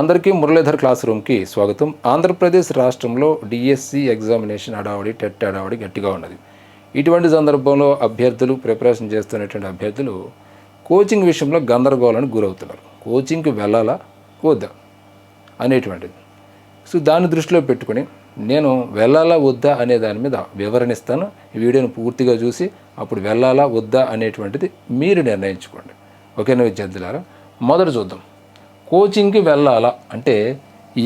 అందరికీ మురళీధర్ క్లాస్ రూమ్కి స్వాగతం. ఆంధ్రప్రదేశ్ రాష్ట్రంలో డిఎస్సి ఎగ్జామినేషన్ అడావడి టెట్ అడావడి గట్టిగా ఉన్నది. ఇటువంటి సందర్భంలో అభ్యర్థులు ప్రిపరేషన్ చేస్తున్నటువంటి అభ్యర్థులు కోచింగ్ విషయంలో గందరగోళానికి గురవుతున్నారు. కోచింగ్కి వెళ్ళాలా? వద్దా? అనేటువంటిది. సో దాన్ని దృష్టిలో పెట్టుకుని నేను వెళ్ళాలా వద్దా అనే దాని మీద వివరణ ఇస్తాను. ఈ వీడియోని పూర్తిగా చూసి అప్పుడు వెళ్ళాలా వద్దా అనేటువంటిది మీరు నిర్ణయించుకోండి. ఓకేనా విద్యార్థులారా? మొదట చూద్దాం. కోచింగ్కి వెళ్ళాలా అంటే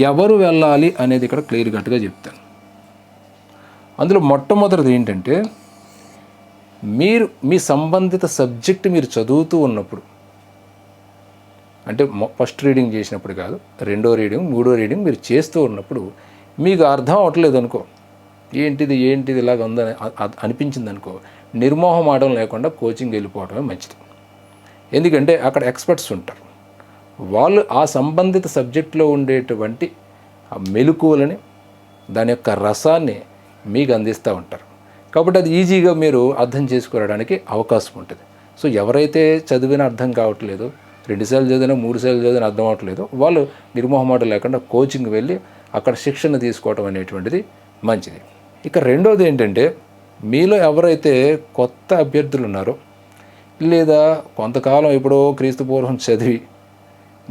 ఎవరు వెళ్ళాలి అనేది ఇక్కడ క్లియర్ కట్గా చెప్తాను. అందులో మొట్టమొదటిది ఏంటంటే మీరు మీ సంబంధిత సబ్జెక్ట్ మీరు చదువుతూ ఉన్నప్పుడు అంటే ఫస్ట్ రీడింగ్ చేసినప్పుడు కాదు రెండో రీడింగ్ మూడో రీడింగ్ మీరు చేస్తూ ఉన్నప్పుడు మీకు అర్థం అవట్లేదు అనుకో ఏంటిది ఏంటిది ఇలాగ ఉందని అనిపించింది అనుకో నిర్మోహమాటం లేకుండా కోచింగ్ వెళ్ళిపోవడమే మంచిది. ఎందుకంటే అక్కడ ఎక్స్పర్ట్స్ ఉంటారు. వాళ్ళు ఆ సంబంధిత సబ్జెక్ట్లో ఉండేటువంటి ఆ మెలకువలని దాని యొక్క రసాన్ని మీకు అందిస్తూ ఉంటారు. కాబట్టి అది ఈజీగా మీరు అర్థం చేసుకోవడానికి అవకాశం ఉంటుంది. సో ఎవరైతే చదివిన అర్థం కావట్లేదు రెండుసార్లు చదివినా మూడు సార్లు చదివినా అర్థం అవ్వట్లేదు వాళ్ళు నిర్మోహమాట లేకుండా కోచింగ్ వెళ్ళి అక్కడ శిక్షణ తీసుకోవడం అనేటువంటిది మంచిది. ఇక రెండోది ఏంటంటే మీలో ఎవరైతే కొత్త అభ్యర్థులు ఉన్నారో లేదా కొంతకాలం ఎప్పుడో క్రీస్తు పూర్వం చదివి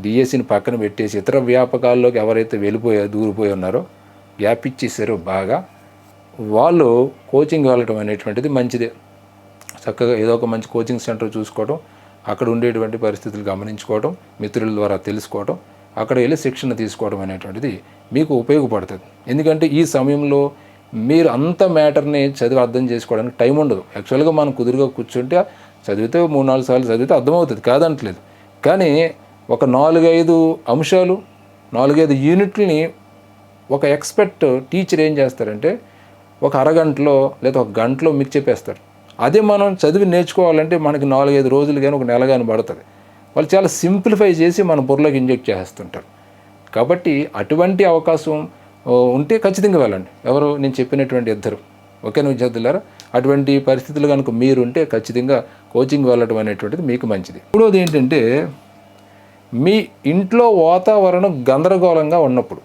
డిఎస్సిని పక్కన పెట్టేసి ఇతర వ్యాపకాల్లోకి ఎవరైతే వెళ్ళిపోయా దూరిపోయి ఉన్నారో గ్యాప్ ఇచ్చేసారో బాగా. వాళ్ళు కోచింగ్ వెళ్ళటం అనేటువంటిది మంచిదే. చక్కగా ఏదో ఒక మంచి కోచింగ్ సెంటర్ చూసుకోవడం అక్కడ ఉండేటువంటి పరిస్థితులు గమనించుకోవడం మిత్రుల ద్వారా తెలుసుకోవడం అక్కడ వెళ్ళి శిక్షణ తీసుకోవడం అనేటువంటిది మీకు ఉపయోగపడుతుంది. ఎందుకంటే ఈ సమయంలో మీరు అంత మ్యాటర్ని చదివి అర్థం చేసుకోవడానికి టైం ఉండదు. యాక్చువల్గా మనం కుదురుగా కూర్చుంటే చదివితే మూడు నాలుగు సార్లు చదివితే అర్థమవుతుంది. కాదంటలేదు. కానీ ఒక నాలుగైదు అంశాలు నాలుగైదు యూనిట్లని ఒక ఎక్స్పర్ట్ టీచర్ ఏం చేస్తారంటే ఒక అరగంటలో లేదా ఒక గంటలో మీకు చెప్పేస్తారు. అదే మనం చదివి నేర్చుకోవాలంటే మనకి నాలుగైదు రోజులు కానీ ఒక నెల కానీ పడుతుంది. వాళ్ళు చాలా సింప్లిఫై చేసి మన బుర్రలోకి ఇంజెక్ట్ చేస్తుంటారు. కాబట్టి అటువంటి అవకాశం ఉంటే ఖచ్చితంగా వెళ్ళండి. ఎవరు నేను చెప్పినటువంటి ఇద్దరు. ఓకేనా విద్యార్థులారా? అటువంటి పరిస్థితులు కనుక మీరుంటే ఖచ్చితంగా కోచింగ్ వెళ్ళడం అనేటువంటిది మీకు మంచిది. మూడోది ఏంటంటే మీ ఇంట్లో వాతావరణం గందరగోళంగా ఉన్నప్పుడు.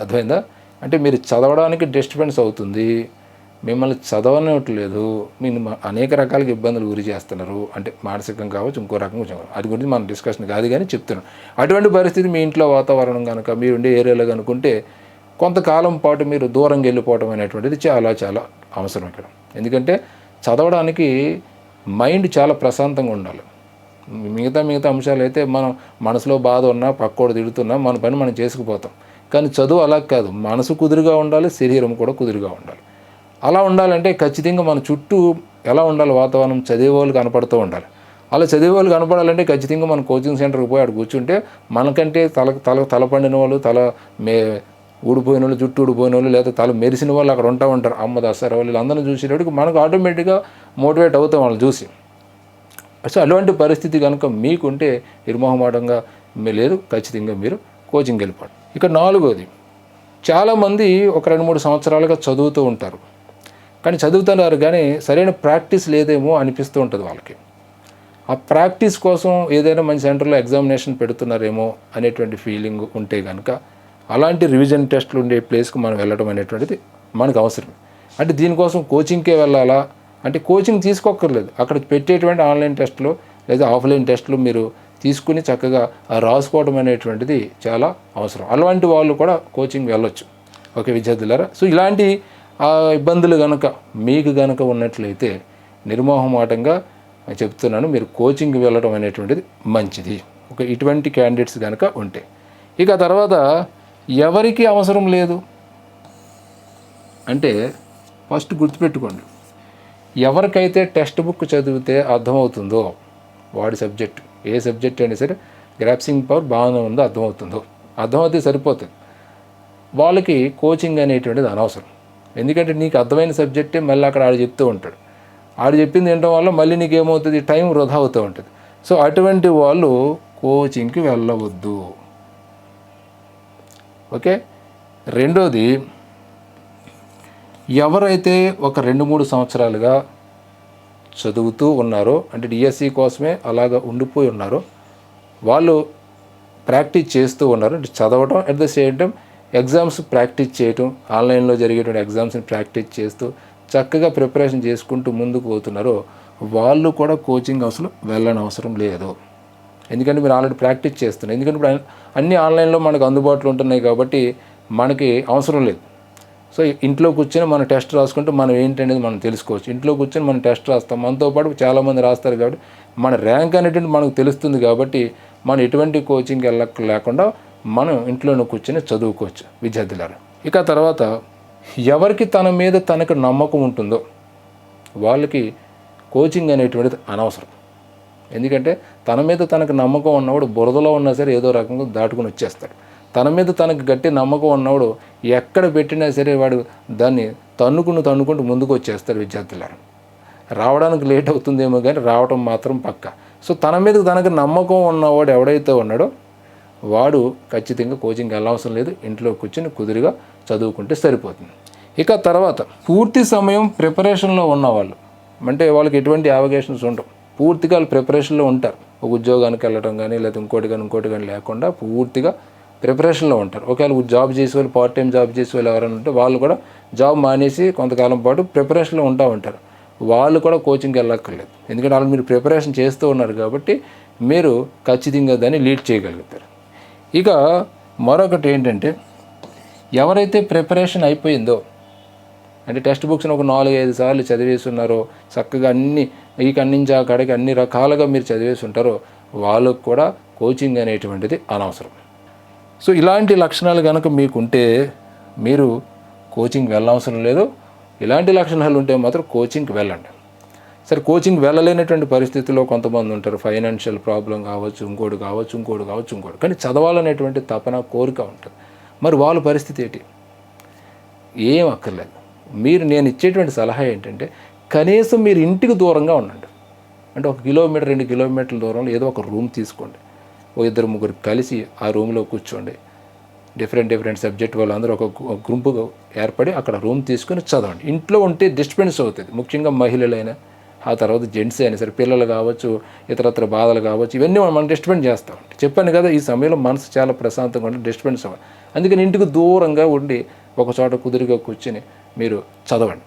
అర్థమైందా? అంటే మీరు చదవడానికి డిస్టర్బెన్స్ అవుతుంది మిమ్మల్ని చదవనట్లేదు మీరు అనేక రకాలుగా ఇబ్బందులు గురి చేస్తున్నారు. అంటే మానసికంగా కావచ్చు ఇంకో రకంగా కావచ్చు. అది గురించి మనం డిస్కషన్ కాదు కానీ చెప్తున్నాను అటువంటి పరిస్థితి మీ ఇంట్లో వాతావరణం కనుక మీరు ఉండే ఏరియాలో కనుకుంటే కొంతకాలం పాటు మీరు దూరంగా వెళ్ళిపోవడం అనేటువంటిది చాలా చాలా అవసరం ఇక్కడ. ఎందుకంటే చదవడానికి మైండ్ చాలా ప్రశాంతంగా ఉండాలి. మిగతా మిగతా అంశాలు అయితే మనం మనసులో బాధ ఉన్నా పక్కోడు తిడుతున్నా మన పని మనం చేసుకుపోతాం. కానీ చదువు అలా కాదు. మనసు కుదురుగా ఉండాలి శరీరం కూడా కుదురుగా ఉండాలి. అలా ఉండాలంటే ఖచ్చితంగా మన చుట్టూ ఎలా ఉండాలి వాతావరణం? చదివే వాళ్ళు కనపడుతూ ఉండాలి. అలా చదివే వాళ్ళు కనపడాలంటే ఖచ్చితంగా మన కోచింగ్ సెంటర్కి పోయి అక్కడ కూర్చుంటే మనకంటే తల తల తల పండిన వాళ్ళు తల మే ఊడిపోయిన వాళ్ళు జుట్టు ఊడిపోయిన వాళ్ళు లేదా తల మెరిసిన వాళ్ళు అక్కడ ఉంటా ఉంటారు. అమ్మ దసరా వాళ్ళు అందరిని చూసేటప్పటికి మనకు ఆటోమేటిక్గా మోటివేట్ అవుతాం వాళ్ళు చూసి. సో అటువంటి పరిస్థితి కనుక మీకుంటే నిర్మోహమాటంగా లేదు ఖచ్చితంగా మీరు కోచింగ్ వెళ్ళిపోండి. ఇక నాలుగోది చాలామంది ఒక రెండు మూడు సంవత్సరాలుగా చదువుతూ ఉంటారు. కానీ చదువుతున్నారు కానీ సరైన ప్రాక్టీస్ లేదేమో అనిపిస్తూ ఉంటుంది వాళ్ళకి. ఆ ప్రాక్టీస్ కోసం ఏదైనా మంచి సెంటర్లో ఎగ్జామినేషన్ పెడుతున్నారేమో అనేటువంటి ఫీలింగ్ ఉంటే కనుక అలాంటి రివిజన్ టెస్ట్లు ఉండే ప్లేస్కి మనం వెళ్ళడం అనేటువంటిది మనకు అవసరం. అంటే దీనికోసం కోచింగ్కే వెళ్ళాలా? అంటే కోచింగ్ తీసుకోక్కర్లేదు. అక్కడ పెట్టేటువంటి ఆన్లైన్ టెస్ట్లు లేదా ఆఫ్లైన్ టెస్ట్లు మీరు తీసుకుని చక్కగా రాసుకోవడం అనేటువంటిది చాలా అవసరం. అలాంటి వాళ్ళు కూడా కోచింగ్ వెళ్ళొచ్చు. ఓకే విద్యార్థులారా? సో ఇలాంటి ఆ ఇబ్బందులు కనుక మీకు కనుక ఉన్నట్లయితే నిర్మోహమాటంగా చెప్తున్నాను మీరు కోచింగ్ వెళ్ళడం అనేటువంటిది మంచిది. ఒక ఇటువంటి క్యాండిడేట్స్ కనుక ఉంటే. ఇక తర్వాత ఎవరికి అవసరం లేదు? అంటే ఫస్ట్ గుర్తుపెట్టుకోండి. ఎవరికైతే టెక్స్ట్ బుక్ చదివితే అర్థమవుతుందో వాడి సబ్జెక్ట్ ఏ సబ్జెక్ట్ అయినా సరే గ్రాప్సింగ్ పవర్ బాగానే ఉందో అర్థమవుతుందో. అర్థమవుతే సరిపోతుంది. వాళ్ళకి కోచింగ్ అనేటువంటిది అనవసరం. ఎందుకంటే నీకు అర్థమైన సబ్జెక్టే మళ్ళీ అక్కడ ఆడు చెప్తూ ఉంటాడు. ఆడు చెప్పింది వినడం వల్ల మళ్ళీ నీకు ఏమవుతుంది టైం వృధా అవుతూ ఉంటుంది. సో అటువంటి వాళ్ళు కోచింగ్కి వెళ్ళవద్దు. ఓకే? రెండోది ఎవరైతే ఒక రెండు మూడు సంవత్సరాలుగా చదువుతూ ఉన్నారో అంటే డిఎస్సి కోసమే అలాగ ఉండిపోయి ఉన్నారో వాళ్ళు ప్రాక్టీస్ చేస్తూ ఉన్నారు. అంటే చదవడం at the same time exams practice చేయటం ఆన్లైన్లో జరిగేటువంటి ఎగ్జామ్స్ని ప్రాక్టీస్ చేస్తూ చక్కగా ప్రిపరేషన్ చేసుకుంటూ ముందుకు పోతున్నారో వాళ్ళు కూడా కోచింగ్ అవసరం వెళ్ళని అవసరం లేదు. ఎందుకంటే మీరు ఆల్రెడీ ప్రాక్టీస్ చేస్తున్నారు. ఎందుకంటే ఇప్పుడు అన్ని ఆన్లైన్లో మనకు అందుబాటులో ఉంటున్నాయి కాబట్టి మనకి అవసరం లేదు. సో ఇంట్లో కూర్చొని మనం టెస్ట్ రాసుకుంటే మనం ఏంటి అనేది మనం తెలుసుకోవచ్చు. ఇంట్లో కూర్చొని మనం టెస్ట్ రాస్తాం. మనతో పాటు చాలామంది రాస్తారు కాబట్టి మన ర్యాంక్ అనేటువంటి మనకు తెలుస్తుంది కాబట్టి మనం ఎటువంటి కోచింగ్ వెళ్ళక లేకుండా మనం ఇంట్లోనే కూర్చొని చదువుకోవచ్చు విద్యార్థులారు. ఇక తర్వాత ఎవరికి తన మీద తనకు నమ్మకం ఉంటుందో వాళ్ళకి కోచింగ్ అనేటువంటిది అనవసరం. ఎందుకంటే తన మీద తనకు నమ్మకం ఉన్నవాడు బురదలో ఉన్నా సరే ఏదో రకంగా దాటుకుని వచ్చేస్తాడు. తన మీద తనకు గట్టి నమ్మకం ఉన్నవాడు ఎక్కడ పెట్టినా సరే వాడు దాన్ని తన్నుకుని తన్నుకుంటూ ముందుకు వచ్చేస్తారు విద్యార్థులారు. రావడానికి లేట్ అవుతుందేమో కానీ రావడం మాత్రం పక్క. సో తన మీద తనకు నమ్మకం ఉన్నవాడు ఎవడైతే ఉన్నాడో వాడు ఖచ్చితంగా కోచింగ్ వెళ్ళవసరం లేదు. ఇంట్లో కూర్చొని కుదురుగా చదువుకుంటే సరిపోతుంది. ఇక తర్వాత పూర్తి సమయం ప్రిపరేషన్లో ఉన్నవాళ్ళు. అంటే వాళ్ళకి ఎటువంటి అవగేషన్స్ ఉండవు. పూర్తిగా వాళ్ళు ప్రిపరేషన్లో ఉంటారు. ఒక ఉద్యోగానికి వెళ్ళడం కానీ లేదా ఇంకోటి కానీ ఇంకోటి కానీ లేకుండా పూర్తిగా ప్రిపరేషన్లో ఉంటారు. ఒకవేళ జాబ్ చేసే వాళ్ళు పార్ట్ టైం జాబ్ చేసే వాళ్ళు ఎవరైనా ఉంటే వాళ్ళు కూడా జాబ్ మానేసి కొంతకాలం పాటు ప్రిపరేషన్లో ఉంటూ ఉంటారు. వాళ్ళు కూడా కోచింగ్కి వెళ్ళక్కర్లేదు. ఎందుకంటే వాళ్ళు మీరు ప్రిపరేషన్ చేస్తూ ఉన్నారు కాబట్టి మీరు ఖచ్చితంగా దాన్ని లీడ్ చేయగలుగుతారు. ఇక మరొకటి ఏంటంటే ఎవరైతే ప్రిపరేషన్ అయిపోయిందో అంటే టెక్స్ట్ బుక్స్ని ఒక నాలుగు ఐదు సార్లు చదివేస్తున్నారో చక్కగా అన్ని ఈ కన్నించి ఆ కాడికి అన్ని రకాలుగా మీరు చదివేసి ఉంటారో వాళ్ళకు కూడా కోచింగ్ అనేటువంటిది అనవసరం. సో ఇలాంటి లక్షణాలు కనుక మీకుంటే మీరు కోచింగ్ వెళ్ళవసరం లేదు. ఇలాంటి లక్షణాలు ఉంటే మాత్రం కోచింగ్కి వెళ్ళండి. సరే కోచింగ్ వెళ్ళలేనటువంటి పరిస్థితిలో కొంతమంది ఉంటారు. ఫైనాన్షియల్ ప్రాబ్లం కావచ్చు ఇంకోటి కావచ్చు ఇంకోటి కావచ్చు ఇంకోటి. కానీ చదవాలనేటువంటి తపన కోరిక ఉంటుంది. మరి వాళ్ళ పరిస్థితి ఏంటి? ఏం అక్కర్లేదు. మీరు నేను ఇచ్చేటువంటి సలహా ఏంటంటే కనీసం మీరు ఇంటికి దూరంగా ఉండండి. అంటే ఒక కిలోమీటర్ రెండు కిలోమీటర్ల దూరంలో ఏదో ఒక రూమ్ తీసుకోండి. ఓ ఇద్దరు ముగ్గురు కలిసి ఆ రూమ్లో కూర్చోండి. డిఫరెంట్ డిఫరెంట్ సబ్జెక్ట్ వాళ్ళందరూ ఒక గుంపుగా ఏర్పడి అక్కడ రూమ్ తీసుకుని చదవండి. ఇంట్లో ఉంటే డిస్టర్బెన్స్ అవుతుంది. ముఖ్యంగా మహిళలైనా ఆ తర్వాత జెంట్స్ అయినా సరే పిల్లలు కావచ్చు ఇతరత్ర బాధలు కావచ్చు ఇవన్నీ మనం డిస్టర్బెన్స్ చేస్తాం చెప్పాను కదా ఈ సమయంలో మనసు చాలా ప్రశాంతంగా ఉంటే డిస్టర్బెన్స్ అవ్వాలి అందుకని ఇంటికి దూరంగా ఉండి ఒక చోట కుదురుగా కూర్చొని మీరు చదవండి.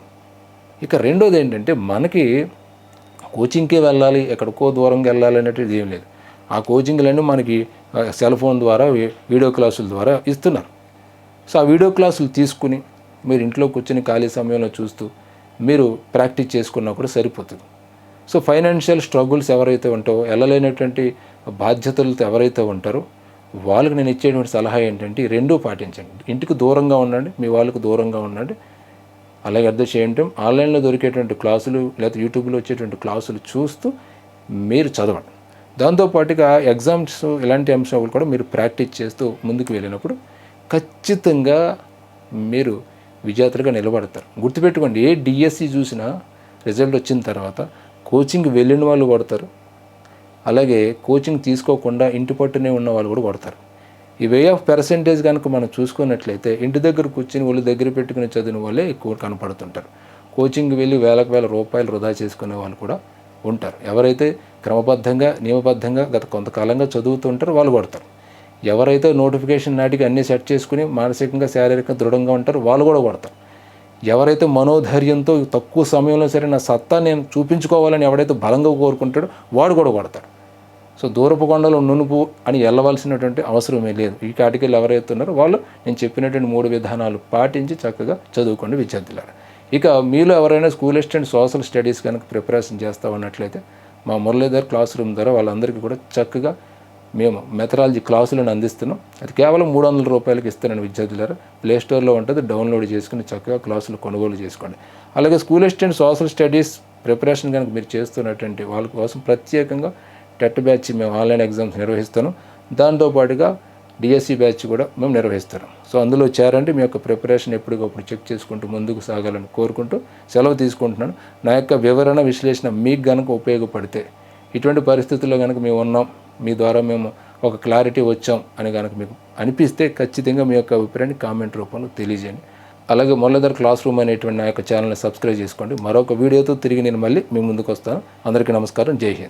ఇక రెండోది ఏంటంటే మనకి కోచింగ్కే వెళ్ళాలి ఎక్కడికో దూరంగా వెళ్ళాలి అనేటిది ఏం లేదు. ఆ కోచింగ్లన్నీ మనకి సెల్ ఫోన్ ద్వారా వీడియో క్లాసుల ద్వారా ఇస్తున్నారు. సో ఆ వీడియో క్లాసులు తీసుకుని మీరు ఇంట్లో కూర్చొని ఖాళీ సమయంలో చూస్తూ మీరు ప్రాక్టీస్ చేసుకున్నా కూడా సరిపోతుంది. సో ఫైనాన్షియల్ స్ట్రగుల్స్ ఎవరైతే ఉంటారో వెళ్ళలేనటువంటి బాధ్యతలతో ఎవరైతే ఉంటారో వాళ్ళకి నేను ఇచ్చేటువంటి సలహా ఏంటంటే రెండూ పాటించండి. ఇంటికి దూరంగా ఉండండి మీ వాళ్ళకి దూరంగా ఉండండి. అలాగే అర్థం చేయటం ఆన్లైన్లో దొరికేటువంటి క్లాసులు లేదా యూట్యూబ్లో వచ్చేటువంటి క్లాసులు చూస్తూ మీరు చదవండి. దాంతోపాటుగా ఎగ్జామ్స్ ఇలాంటి అంశాలు కూడా మీరు ప్రాక్టీస్ చేస్తూ ముందుకు వెళ్ళినప్పుడు ఖచ్చితంగా మీరు విజేతలుగా నిలబడతారు. గుర్తుపెట్టుకోండి ఏ డిఎస్సి చూసినా రిజల్ట్ వచ్చిన తర్వాత కోచింగ్ వెళ్ళిన వాళ్ళు పడతారు అలాగే కోచింగ్ తీసుకోకుండా ఇంటి పట్టునే ఉన్న వాళ్ళు కూడా పడతారు ఈ వే ఆఫ్ పర్సంటేజ్ కనుక మనం చూసుకున్నట్లయితే ఇంటి దగ్గర కూర్చుని వాళ్ళు దగ్గర పెట్టుకుని చదివిన వాళ్ళే ఎక్కువ కనపడుతుంటారు. కోచింగ్ వెళ్ళి వేలకు వేల రూపాయలు వృధా చేసుకునే వాళ్ళు కూడా ఉంటారు. ఎవరైతే క్రమబద్ధంగా నియమబద్ధంగా గత కొంతకాలంగా చదువుతుంటారో వాళ్ళు కొడతారు ఎవరైతే నోటిఫికేషన్ నాటికి అన్నీ సెట్ చేసుకుని మానసికంగా శారీరకంగా దృఢంగా ఉంటారో వాళ్ళు కూడా కొడతారు ఎవరైతే మనోధైర్యంతో తక్కువ సమయంలో సరే నా సత్తా నేను చూపించుకోవాలని ఎవడైతే బలంగా కోరుకుంటాడో వాడు కూడా కొడతాడు సో దూరపు కొండలో నునుపు అని వెళ్ళవలసినటువంటి అవసరమే లేదు. ఈ కాటికలు ఎవరైతే ఉన్నారో వాళ్ళు నేను చెప్పినటువంటి మూడు విధానాలు పాటించి చక్కగా చదువుకోండి విద్యార్థులారా. ఇక మీలో ఎవరైనా స్కూల్ అసిస్టెంట్ సోషల్ స్టడీస్ కనుక ప్రిపరేషన్ చేస్తూ ఉన్నట్లయితే మా మురళీధర్ క్లాస్ రూమ్ ద్వారా వాళ్ళందరికీ కూడా చక్కగా మేము మెథడాలజీ క్లాసులను అందిస్తున్నాం. అది కేవలం మూడు వందల రూపాయలకి ఇస్తానండి విద్యార్థులారా ప్లే స్టోర్లో ఉంటుంది డౌన్లోడ్ చేసుకుని చక్కగా క్లాసులు కొనుగోలు చేసుకోండి. అలాగే school assistant social studies preparation కనుక మీరు చేస్తున్నటువంటి వాళ్ళ కోసం ప్రత్యేకంగా టెట్ బ్యాచ్ మేము ఆన్లైన్ ఎగ్జామ్స్ నిర్వహిస్తాను దాంతోపాటుగా డిఎస్సి బ్యాచ్ కూడా మేము నిర్వహిస్తున్నాం సో అందులో చేరండి మీ యొక్క ప్రిపరేషన్ ఎప్పటికప్పుడు చెక్ చేసుకుంటూ ముందుకు సాగాలని కోరుకుంటూ సెలవు తీసుకుంటున్నాను. నా యొక్క వివరణ విశ్లేషణ మీకు కనుక ఉపయోగపడితే ఇటువంటి పరిస్థితుల్లో కనుక మేము ఉన్నాం మీ ద్వారా మేము ఒక క్లారిటీ వచ్చాం అని కనుక మీకు అనిపిస్తే ఖచ్చితంగా మీ యొక్క అభిప్రాయాన్ని కామెంట్ రూపంలో తెలియజేయండి. అలాగే మొల్లదర్ క్లాస్ రూమ్ అనేటువంటి నా యొక్క ఛానల్ని సబ్స్క్రైబ్ చేసుకోండి. మరొక వీడియోతో తిరిగి నేను మళ్ళీ మీ ముందుకు వస్తాను. అందరికీ నమస్కారం. జై హింద్.